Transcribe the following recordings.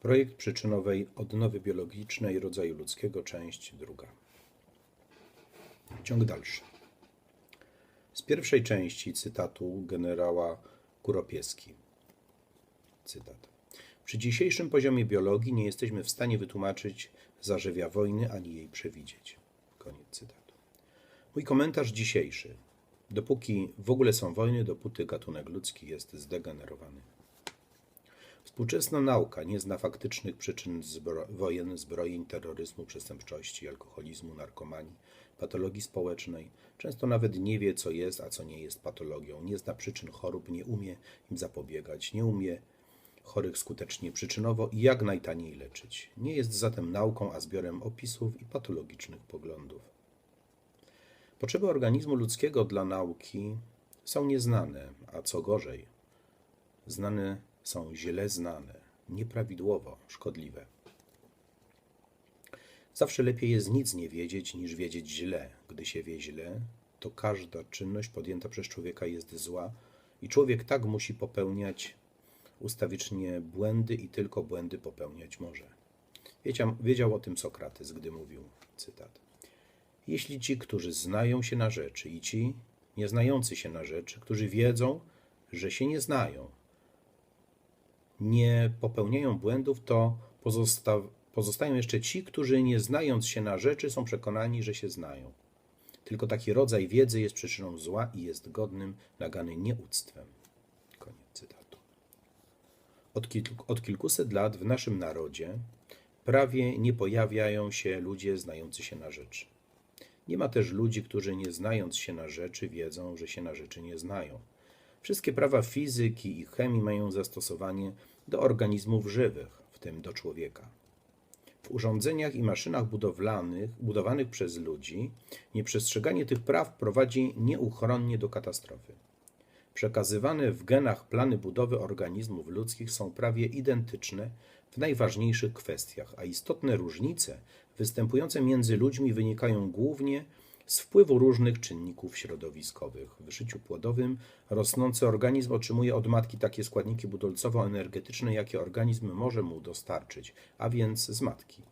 Projekt przyczynowej odnowy biologicznej rodzaju ludzkiego, część druga. Ciąg dalszy. Z pierwszej części cytatu generała Kuropieski. Cytat. Przy dzisiejszym poziomie biologii nie jesteśmy w stanie wytłumaczyć zarzewia wojny ani jej przewidzieć. Koniec cytatu. Mój komentarz dzisiejszy. Dopóki w ogóle są wojny, dopóty gatunek ludzki jest zdegenerowany. Współczesna nauka nie zna faktycznych przyczyn zbro wojen, zbrojeń, terroryzmu, przestępczości, alkoholizmu, narkomanii, patologii społecznej. Często nawet nie wie, co jest, a co nie jest patologią. Nie zna przyczyn chorób, nie umie im zapobiegać, nie umie chorych skutecznie przyczynowo i jak najtaniej leczyć. Nie jest zatem nauką, a zbiorem opisów i patologicznych poglądów. Potrzeby organizmu ludzkiego dla nauki są nieznane, a co gorzej, znane są źle znane, nieprawidłowo szkodliwe. Zawsze lepiej jest nic nie wiedzieć, niż wiedzieć źle. Gdy się wie źle, to każda czynność podjęta przez człowieka jest zła i człowiek tak musi popełniać ustawicznie błędy i tylko błędy popełniać może. Wiedział, wiedział o tym Sokrates, gdy mówił, cytat. Jeśli ci, którzy znają się na rzeczy i ci, nieznający się na rzeczy, którzy wiedzą, że się nie znają, nie popełniają błędów, to pozosta- pozostają jeszcze ci, którzy nie znając się na rzeczy, są przekonani, że się znają. Tylko taki rodzaj wiedzy jest przyczyną zła i jest godnym nagany nieuctwem. Koniec cytatu. Od, kilku, od kilkuset lat w naszym narodzie prawie nie pojawiają się ludzie znający się na rzeczy. Nie ma też ludzi, którzy nie znając się na rzeczy, wiedzą, że się na rzeczy nie znają. Wszystkie prawa fizyki i chemii mają zastosowanie do organizmów żywych, w tym do człowieka. W urządzeniach i maszynach budowlanych, budowanych przez ludzi, nieprzestrzeganie tych praw prowadzi nieuchronnie do katastrofy. Przekazywane w genach plany budowy organizmów ludzkich są prawie identyczne w najważniejszych kwestiach, a istotne różnice występujące między ludźmi wynikają głównie z wpływu różnych czynników środowiskowych. W życiu płodowym rosnący organizm otrzymuje od matki takie składniki budulcowo-energetyczne, jakie organizm może mu dostarczyć, a więc z matki.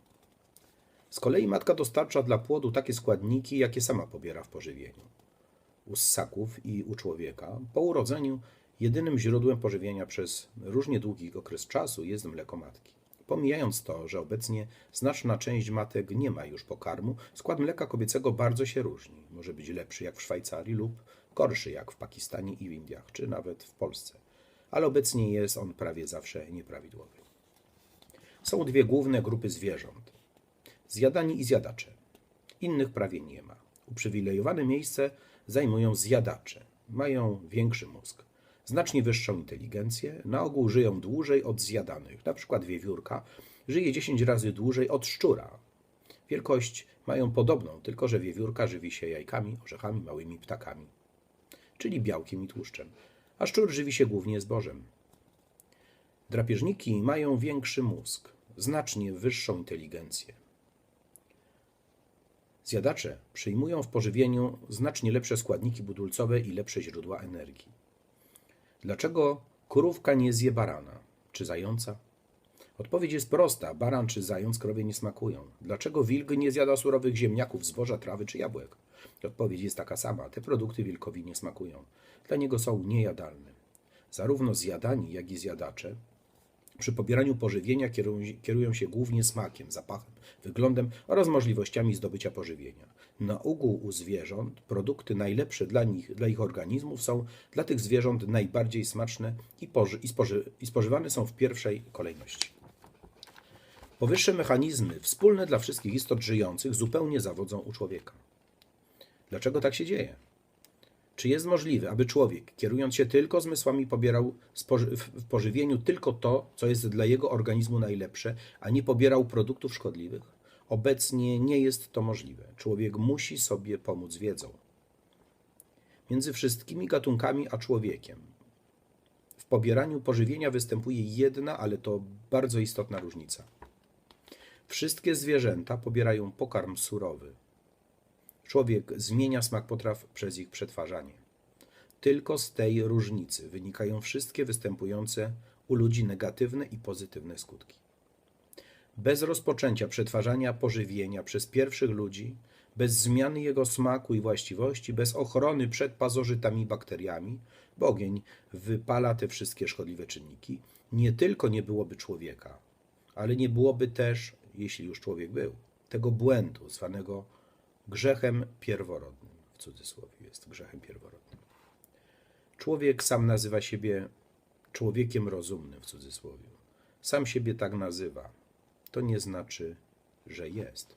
Z kolei matka dostarcza dla płodu takie składniki, jakie sama pobiera w pożywieniu. U ssaków i u człowieka po urodzeniu jedynym źródłem pożywienia przez różnie długi okres czasu jest mleko matki. Pomijając to, że obecnie znaczna część matek nie ma już pokarmu, skład mleka kobiecego bardzo się różni. Może być lepszy jak w Szwajcarii lub gorszy jak w Pakistanie i w Indiach, czy nawet w Polsce. Ale obecnie jest on prawie zawsze nieprawidłowy. Są dwie główne grupy zwierząt: zjadani i zjadacze. Innych prawie nie ma. Uprzywilejowane miejsce zajmują zjadacze. Mają większy mózg znacznie wyższą inteligencję, na ogół żyją dłużej od zjadanych. Na przykład wiewiórka żyje 10 razy dłużej od szczura. Wielkość mają podobną, tylko że wiewiórka żywi się jajkami, orzechami, małymi ptakami, czyli białkiem i tłuszczem, a szczur żywi się głównie zbożem. Drapieżniki mają większy mózg, znacznie wyższą inteligencję. Zjadacze przyjmują w pożywieniu znacznie lepsze składniki budulcowe i lepsze źródła energii. Dlaczego krówka nie zje barana czy zająca? Odpowiedź jest prosta: baran czy zając krowie nie smakują. Dlaczego wilk nie zjada surowych ziemniaków, zboża, trawy czy jabłek? Odpowiedź jest taka sama: te produkty wilkowi nie smakują. Dla niego są niejadalne. Zarówno zjadani, jak i zjadacze przy pobieraniu pożywienia kierują, się głównie smakiem, zapachem, wyglądem oraz możliwościami zdobycia pożywienia. Na ogół u zwierząt produkty najlepsze dla nich, dla ich organizmów są dla tych zwierząt najbardziej smaczne i, poży, i, spoży, i spożywane są w pierwszej kolejności. Powyższe mechanizmy, wspólne dla wszystkich istot żyjących, zupełnie zawodzą u człowieka. Dlaczego tak się dzieje? Czy jest możliwe, aby człowiek, kierując się tylko zmysłami, pobierał w pożywieniu tylko to, co jest dla jego organizmu najlepsze, a nie pobierał produktów szkodliwych? Obecnie nie jest to możliwe. Człowiek musi sobie pomóc wiedzą. Między wszystkimi gatunkami a człowiekiem w pobieraniu pożywienia występuje jedna, ale to bardzo istotna różnica. Wszystkie zwierzęta pobierają pokarm surowy, Człowiek zmienia smak potraw przez ich przetwarzanie. Tylko z tej różnicy wynikają wszystkie występujące u ludzi negatywne i pozytywne skutki. bez rozpoczęcia przetwarzania pożywienia przez pierwszych ludzi, bez zmiany jego smaku i właściwości, bez ochrony przed pasożytami i bakteriami, bo ogień wypala te wszystkie szkodliwe czynniki, nie tylko nie byłoby człowieka, ale nie byłoby też, jeśli już człowiek był, tego błędu zwanego grzechem pierworodnym. W cudzysłowie jest grzechem pierworodnym. Człowiek sam nazywa siebie człowiekiem rozumnym w cudzysłowie. Sam siebie tak nazywa. To nie znaczy, że jest.